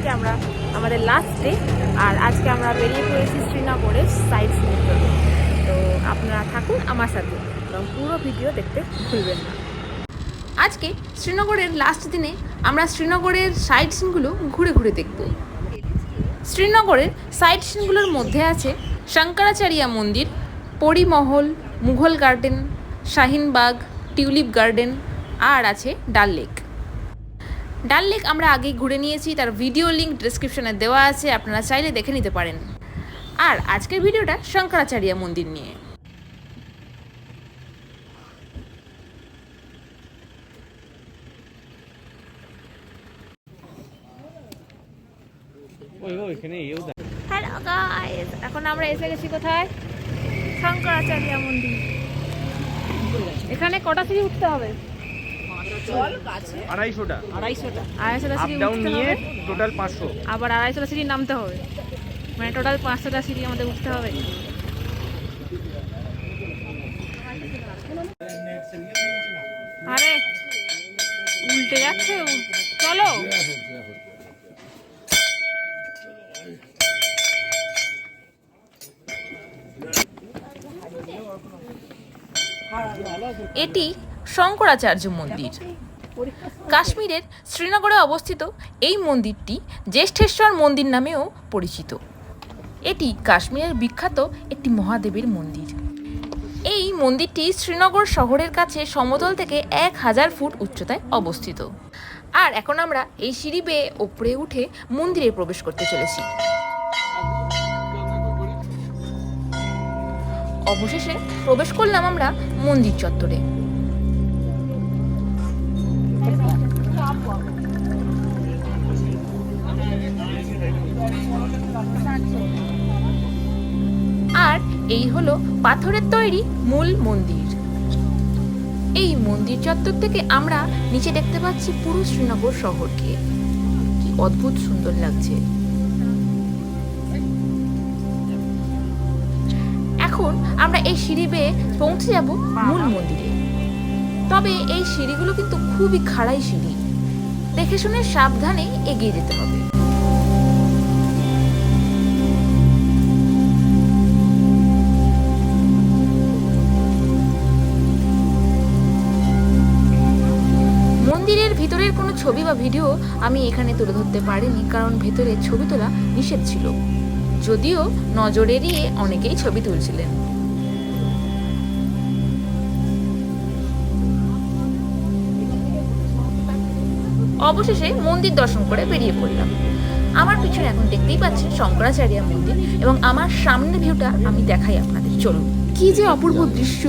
আজকে আমরা আমাদের লাস্ট ডে আর আজকে আমরা বেরিয়ে পড়েছি শ্রীনগরের সাইড জন্য তো আপনারা থাকুন আমার সাথে এবং পুরো ভিডিও দেখতে ভুলবেন না। আজকে শ্রীনগরের লাস্ট দিনে আমরা শ্রীনগরের সাইড সিনগুলো ঘুরে ঘুরে দেখব। শ্রীনগরের সাইড সিনগুলোর মধ্যে আছে শঙ্করাচার্য মন্দির, Pari Mahal, Mughal garden Shahinbagh, tulip garden আর আছে ডাল লেক ডাল লেক আমরা আগেই ঘুরে নিয়েছি তার ভিডিও লিঙ্ক ডিসক্রিপশনে দেওয়া আছে আপনারা চাইলে দেখে নিতে পারেন। আর আজকের ভিডিওটা শঙ্করাচার্য মন্দির নিয়ে। এখানে হ্যালো গাইস এখন আমরা এসে গেছি কোথায়? শঙ্করাচার্য মন্দির। এখানে কটা সিঁড়ি উঠতে হবে? আড়াইশোটা। আড়াইশোটা। আড়াইশোটা আপ সিঁড়ি ডাউন নিয়ে টোটাল পাঁচশো। আবার আড়াইশোটা সিঁড়ি নামতে হবে। মানে টোটাল পাঁচশোটা সিঁড়ি আমাদের উঠতে হবে। আরে উল্টে যাচ্ছে চলো। এটি শঙ্করাচার্য মন্দির। কাশ্মীরের শ্রীনগরে অবস্থিত এই মন্দিরটি জ্যেষ্ঠেশ্বর মন্দির নামেও পরিচিত। এটি কাশ্মীরের বিখ্যাত একটি মহাদেবের মন্দির। এই মন্দিরটি শ্রীনগর শহরের কাছে সমতল থেকে এক হাজার ফুট উচ্চতায় অবস্থিত। আর এখন আমরা এই সিঁড়ি বেয়ে ওপরে উঠে মন্দিরে প্রবেশ করতে চলেছি। অবশেষে প্রবেশ করলাম আমরা মন্দির চত্বরে। এই হলো পাথরের তৈরি মূল মন্দির। এই মন্দির চত্বর থেকে আমরা নিচে দেখতে পাচ্ছি পুরো শ্রীনগর শহরকে। কি অদ্ভুত সুন্দর লাগছে। এখন আমরা এই সিঁড়ি বেয়ে পৌঁছে যাব মূল মন্দিরে। তবে এই সিঁড়িগুলো কিন্তু খুবই খাড়াই সিঁড়ি। দেখে শুনে সাবধানে এগিয়ে যেতে হবে। ছবি বা ভিডিও আমি এখানে তুলে ধরতে পারিনি, কারণ ভেতরে ছবি তোলা নিষেধ ছিল। যদিও নজর এড়িয়ে অনেকেই ছবি তুলছিলেন। অবশেষে মন্দির দর্শন করে বেরিয়ে পড়লাম। আমার পিছনে এখন দেখতেই পাচ্ছেন শঙ্করাচার্য মন্দির এবং আমার সামনের ভিউটা আমি দেখাই আপনাদের। চলুন। কি যে অপূর্ব দৃশ্য।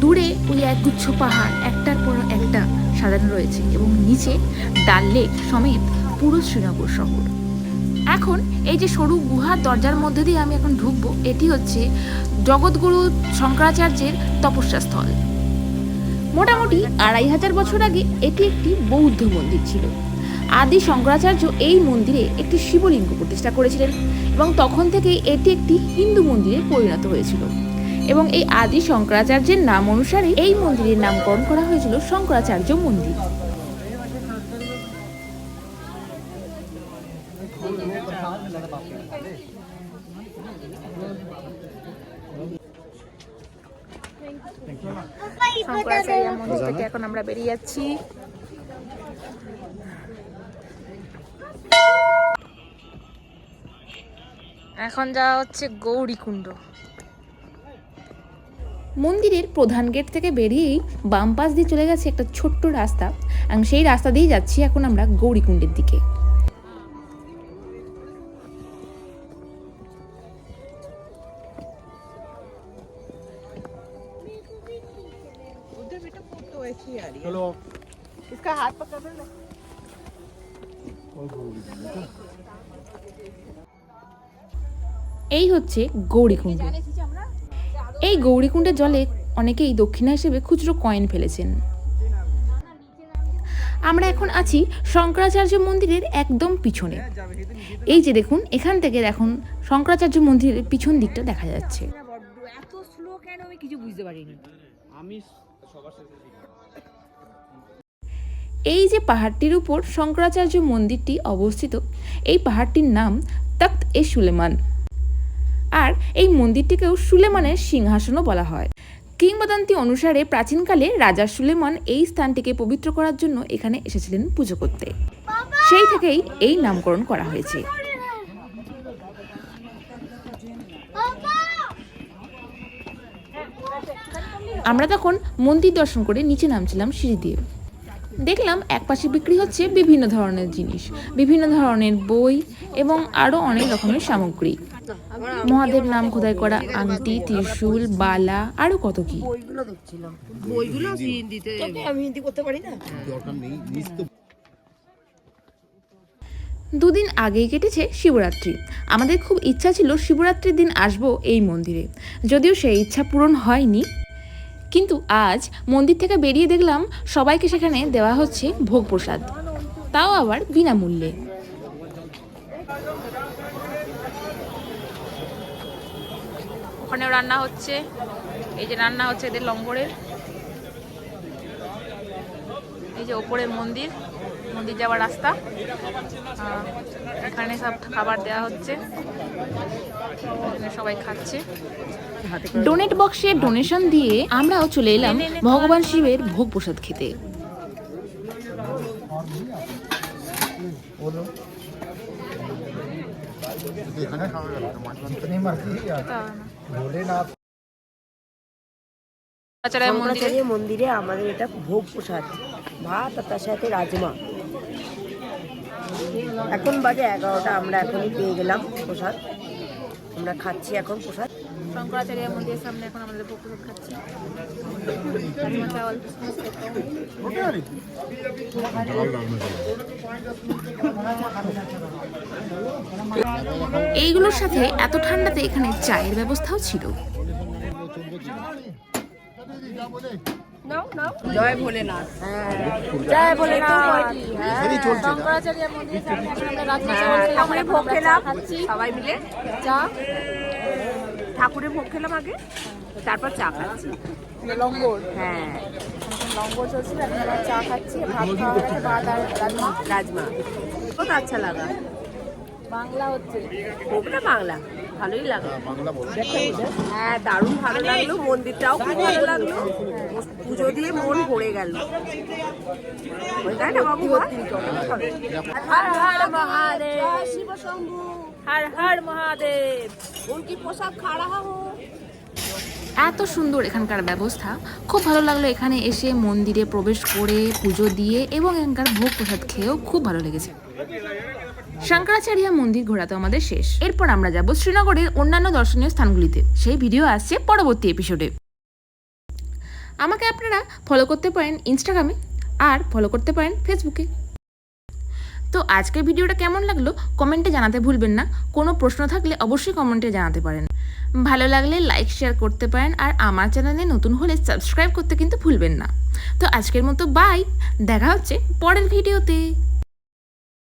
দূরে ওই একগুচ্ছ পাহাড়, একটার পর একটা সাজানো রয়েছে এবং নিচে ডাল লেক সমেত পুরো শ্রীনগর শহর। এখন এই যে সরু গুহার দরজার মধ্যে দিয়ে আমি এখন ঢুকবো, এটি হচ্ছে জগৎগুরু শঙ্করাচার্যের তপস্যা স্থল মোটামুটি আড়াই হাজার বছর আগে এটি একটি বৌদ্ধ মন্দির ছিল। আদি শঙ্করাচার্য এই মন্দিরে একটি শিবলিঙ্গ প্রতিষ্ঠা করেছিলেন এবং তখন থেকে এটি একটি হিন্দু মন্দিরে পরিণত হয়েছিল। এবং এই আদি শঙ্করাচার্যের নাম অনুসারে এই মন্দিরের নামকরণ করা হয়েছিল শঙ্করাচার্য মন্দির। শঙ্করাচার্য মন্দির থেকে এখন আমরা বেরিয়ে যাচ্ছি। এখন যাওয়া হচ্ছে গৌরীকুণ্ড। মন্দিরের প্রধান গেট থেকে বেরিয়েই বাম পাশ দিয়ে চলে গেছে একটা ছোট্ট রাস্তা। এবং সেই রাস্তা দিয়েই যাচ্ছি এখন আমরা গৌরীকুণ্ডের দিকে। এই হচ্ছে গৌরীকুণ্ড। এই গৌরীকুণ্ডের জলে অনেকেই দক্ষিণা হিসেবে খুচরো কয়েন ফেলেছেন। আমরা এখন আছি শঙ্করাচার্য মন্দিরের একদম পিছনে। এই যে দেখুন এখান থেকে এখন শঙ্করাচার্য মন্দিরের পিছন দিকটা দেখা যাচ্ছে। এত স্লো কেন আমি কিছু বুঝতে পারিনি। আমি সবার এই যে পাহাড়টির উপর শঙ্করাচার্য মন্দিরটি অবস্থিত এই পাহাড়টির নাম তখ্ত এ সুলেমান এই মন্দিরটিকেও সুলেমানের সিংহাসনও বলা হয়। কিংবদন্তি অনুসারে প্রাচীনকালে রাজা সুলেমান এই স্থানটিকে পবিত্র করার জন্য এখানে এসেছিলেন পুজো করতে। সেই থেকেই এই নামকরণ করা হয়েছে। আমরা তখন মন্দির দর্শন করে নিচে নামছিলাম সিঁড়ি দিয়ে। দেখলাম একপাশে বিক্রি হচ্ছে বিভিন্ন ধরনের জিনিস, বিভিন্ন ধরনের বই এবং আরও অনেক রকমের সামগ্রী। মহাদেব নাম খোদাই করা আংটি ত্রিশূল বালা আরও কত কি? বইগুলো হিন্দিতে আমি হিন্দি করতে পারি না? দুদিন আগেই কেটেছে শিবরাত্রি। আমাদের খুব ইচ্ছা ছিল শিবরাত্রির দিন আসব এই মন্দিরে। যদিও সেই ইচ্ছা পূরণ হয়নি। কিন্তু আজ মন্দির থেকে বেরিয়ে দেখলাম সবাইকে সেখানে দেওয়া হচ্ছে ভোগ প্রসাদ। তাও আবার বিনামূল্যে। ওখানেও রান্না হচ্ছে। এই যে রান্না হচ্ছে এদের লঙ্গরের। এই যে ওপরের মন্দির মন্দির যাওয়ার রাস্তা। এখানে সব খাবার দেওয়া হচ্ছে। সবাই খাচ্ছে। ডোনেট বক্সে ডোনেশন দিয়ে আমরাও চলে এলাম ভগবান শিবের ভোগ প্রসাদ খেতে। তাছাড়া মন্দিরে। শঙ্করাচার্য মন্দিরে আমাদের এটা ভোগ প্রসাদ। ভাত আর তার সাথে রাজমা। এখন বাজে এগারোটা, আমরা এখনই পেয়ে গেলাম প্রসাদ। আমরা খাচ্ছি এখন প্রসাদ। শঙ্করাচার্য মন্দিরের সামনে এখন আমাদের ভোগ প্রসাদ খাচ্ছি। এইগুলোর সাথে এত ঠান্ডাতে এখানে চায়ের ব্যবস্থাও ছিল। জয় ভোলেনাথ। জয় ভোলেনাথ। শঙ্করাচার্য মন্দিরের সামনে এখন আমরা রাজমা ঠাকুরের ভোগ খেলাম। সবাই মিলে? চা। ঠাকুরের ভোগ খেলাম আগে তারপর চা খাচ্ছি। লঙ্গর। হ্যাঁ। লঙ্গর চলছিল এখন চা খাচ্ছি ভাত খাওয়া হচ্ছে রাজমা। রাজমা। কত আচ্ছা লাগা। বাংলা হচ্ছে। ভোগটা বাংলা। ভালোই লাগল। হ্যাঁ দারুণ ভালো লাগল। মন্দিরটাও খুব ভালো লাগল। পুজো দিয়ে মন ভরে গেল। তাই না বাবু হর হর মহাদেব। শিব শম্ভু। হর হর মহাদেব। উনকি পোশাক খাড়া হো? এত সুন্দর এখানকার ব্যবস্থা। খুব ভালো লাগল এখানে এসে মন্দিরে প্রবেশ করে পুজো দিয়ে এবং এখানকার ভোগ প্রসাদ খেয়েও খুব ভালো লেগেছে। শঙ্করাচার্য মন্দির ঘোরা তো আমাদের শেষ। এরপর আমরা যাব শ্রীনগরের অন্যান্য দর্শনীয় স্থানগুলিতে। সেই ভিডিও আসছে পরবর্তী এপিসোডে আমাকে আপনারা ফলো করতে পারেন ইনস্টাগ্রামে আর ফলো করতে পারেন ফেসবুকে তো আজকের ভিডিওটা কেমন লাগল কমেন্টে জানাতে ভুলবেন না। কোনো প্রশ্ন থাকলে অবশ্যই কমেন্টে জানাতে পারেন। ভালো লাগলে লাইক শেয়ার করতে পারেন আর আমার চ্যানেলে নতুন হলে সাবস্ক্রাইব করতে কিন্তু ভুলবেন না। তো আজকের মতো বাই দেখা হচ্ছে পরের ভিডিওতে।